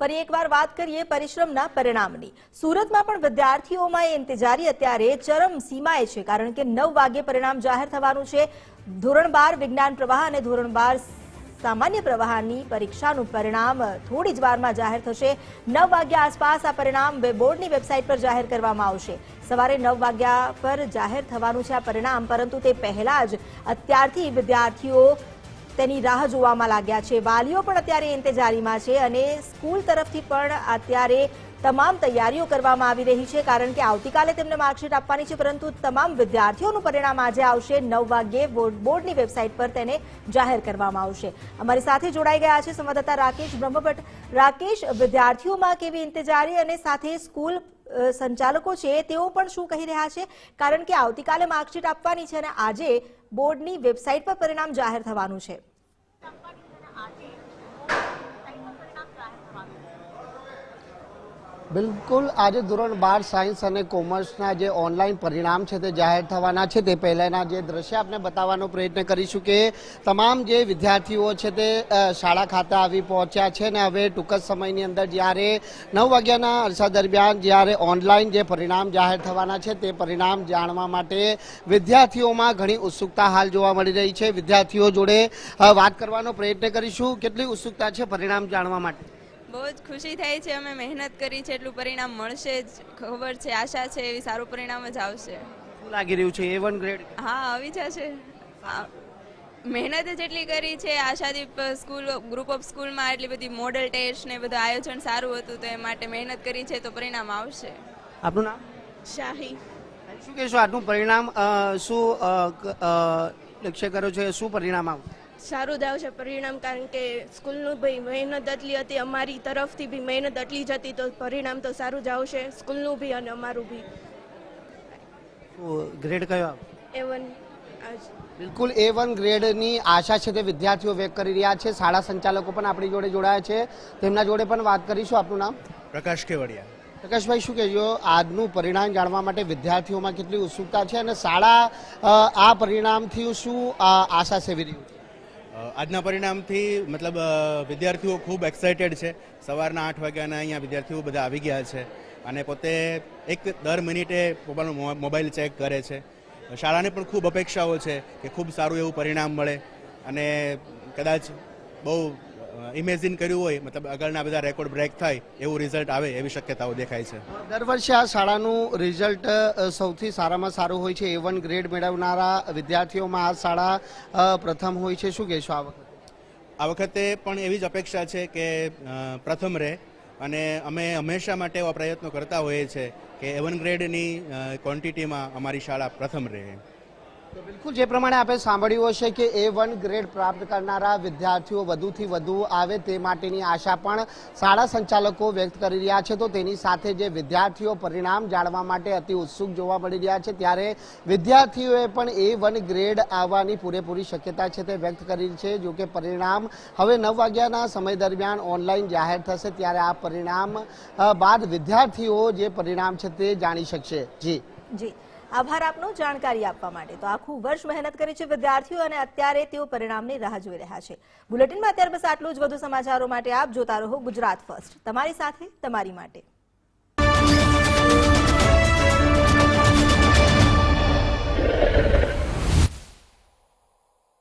ફરી એકવાર વાત કરીએ પરિશ્રમના પરિણામની. સુરતમાં પણ વિદ્યાર્થીઓમાં એ ઇંતજારી, અત્યારે ચરમ સીમાએ છે, કારણ કે નવ વાગે પરિણામ જાહેર થવાનું છે. ધોરણ બાર વિજ્ઞાન પ્રવાહ અને ધોરણ બાર સામાન્ય પ્રવાહની પરીક્ષાનું પરિણામ થોડી જ વારમાં જાહેર થશે. નવ વાગ્યા આસપાસ આ પરિણામ બોર્ડની વેબસાઇટ પર જાહેર કરવામાં આવશે. સવારે નવ વાગ્યા પર જાહેર થવાનું છે આ પરિણામ, પરંતુ તે પહેલા જ અત્યારથી વિદ્યાર્થીઓ તેની રાહ જોવામાં લાગ્યા છે. વાલીઓ પણ અત્યારે ઇંતજારીમાં છે અને સ્કૂલ તરફથી પણ અત્યારે તમામ તૈયારીઓ કરવામાં આવી રહી છે, કારણ કે આવતીકાલે તેમને માર્કશીટ આપવાની છે, પરંતુ તમામ વિદ્યાર્થીઓનું પરિણામ આજે આવશે. નવ વાગ્યે બોર્ડ- બોર્ડની વેબસાઇટ પર તેને જાહેર કરવામાં આવશે. અમારી સાથે જોડાઈ ગયા છે સંવાદદાતા રાકેશ બ્રહ્મભટ્ટ. રાકેશ, વિદ્યાર્થીઓમાં કેવી ઇંતજારી અને સાથે સ્કૂલ સંચાલકો છે, તેઓ પણ શું કહી રહ્યા છે? કારણ કે આવતીકાલે માર્કશીટ આપવાની છે અને આજે બોર્ડની વેબસાઇટ પર પરિણામ જાહેર થવાનું છે. બિલકુલ, આજે ધોરણ બાર સાયન્સ અને કોમર્સના જે ઓનલાઈન પરિણામ છે તે જાહેર થવાના છે, તે પહેલાંના જે દ્રશ્ય આપણે બતાવવાનો પ્રયત્ન કરીશું કે તમામ જે વિદ્યાર્થીઓ છે તે શાળા ખાતે આવી પહોંચ્યા છે અને હવે ટૂંક જ સમયની અંદર જ્યારે નવ વાગ્યાના અરસા દરમિયાન જ્યારે ઓનલાઈન જે પરિણામ જાહેર થવાના છે, તે પરિણામ જાણવા માટે વિદ્યાર્થીઓમાં ઘણી ઉત્સુકતા હાલ જોવા મળી રહી છે. વિદ્યાર્થીઓ જોડે વાત કરવાનો પ્રયત્ન કરીશું. કેટલી ઉત્સુકતા છે પરિણામ જાણવા માટે? બહુ જ ખુશી થાય છે અમે મહેનત કરી છે એટલું પરિણામ મળશે જ ખબર છે આશા છે એવી સારું પરિણામ જ આવશે. શું લાગી રહ્યું છે એ વન ગ્રેડ હા આવી જશે. મહેનત જેટલી કરી છે આશાદીપ સ્કૂલ ગ્રુપ ઓફ સ્કૂલમાં એટલી બધી મોડલ ટેસ્ટ ને બધું આયોજન સારું હતું તો એ માટે મહેનત કરી છે તો પરિણામ આવશે. આપનું નામ? શાહી. શું કહેશો આટલું પરિણામ શું લક્ષ્ય કરો છો એ શું પરિણામ આવશે સારું જ આવશે પરિણામ કારણ કે સ્કૂલનું ભાઈ મહેનત એટલી હતી અમારી તરફથી બી મહેનત એટલી જ હતી તો પરિણામ તો સારું જ આવશે સ્કૂલનું બી અને અમારું બી ગ્રેડ કયો? એ વન આજ. બિલકુલ એ વન ગ્રેડની આશા છે તે વિદ્યાર્થીઓ વ્યક્ત કરી રહ્યા છે શાળા સંચાલકો પણ આપણી જોડે જોડાયા છે તેમના જોડે પણ વાત કરીશું આપનું નામ. પ્રકાશ કેવડિયા. પ્રકાશભાઈ શું કહેજો આજનું પરિણામ જાણવા માટે વિદ્યાર્થીઓમાં કેટલી ઉત્સુકતા છે અને શાળા આ પરિણામથી શું આશા સેવી રહ્યું આજના પરિણામથી મતલબ વિદ્યાર્થીઓ ખૂબ એક્સાઇટેડ છે. સવારના આઠ વાગ્યાના અહીંયા વિદ્યાર્થીઓ બધા આવી ગયા છે અને પોતે એક દર મિનિટે પોતાનો મોબાઈલ ચેક કરે છે. શાળાને પણ ખૂબ અપેક્ષાઓ છે કે ખૂબ સારું એવું પરિણામ મળે અને કદાચ બહુ ઇમેજિન કર્યું હોય મતલબ આગળના બધા રેકોર્ડ બ્રેક થાય એવું રિઝલ્ટ આવે એવી શક્યતાઓ દેખાય છે. દર વર્ષે આ શાળાનું રિઝલ્ટ સૌથી સારામાં સારું હોય છે એ વન ગ્રેડ મેળવનારા વિદ્યાર્થીઓમાં આ શાળા પ્રથમ હોય છે. શું કહેશો આ વખતે? આ વખતે પણ એવી જ અપેક્ષા છે કે પ્રથમ રહે. અને અમે હંમેશા માટે એવા પ્રયત્નો કરતા હોઈએ છીએ કે એવન ગ્રેડની ક્વોન્ટિટીમાં અમારી શાળા પ્રથમ રહે. બિલકુલ જે પ્રમાણે આપણે સાંભળ્યું હશે કે એ વન ગ્રેડ પ્રાપ્ત કરનારા વિદ્યાર્થીઓ વધુથી વધુ આવે તે માટેની આશા પણ શાળા સંચાલકો વ્યક્ત કરી રહ્યા છે. તો તેની સાથે જે વિદ્યાર્થીઓ પરિણામ જાણવા માટે અતિ ઉત્સુક જોવા મળી રહ્યા છે, ત્યારે વિદ્યાર્થીઓએ પણ એ વન ગ્રેડ આવવાની પૂરેપૂરી શક્યતા છે તે વ્યક્ત કરી છે. જો કે પરિણામ હવે નવ વાગ્યાના સમય દરમિયાન ઓનલાઈન જાહેર થશે, ત્યારે આ પરિણામ બાદ વિદ્યાર્થીઓ જે પરિણામ છે તે જાણી શકશે. જી. જી. આભાર આપનો જાણકારી આપવા માટે. તો આખું વર્ષ મહેનત કરી છે વિદ્યાર્થીઓ અને અત્યારે તેઓ પરિણામની રાહ જોઈ રહ્યા છે. બુલેટિનમાં અત્યારે બસ આટલું જ. વધુ સમાચારો માટે આપ જોતા રહો ગુજરાત ફર્સ્ટ. તમારી સાથે, તમારી માટે.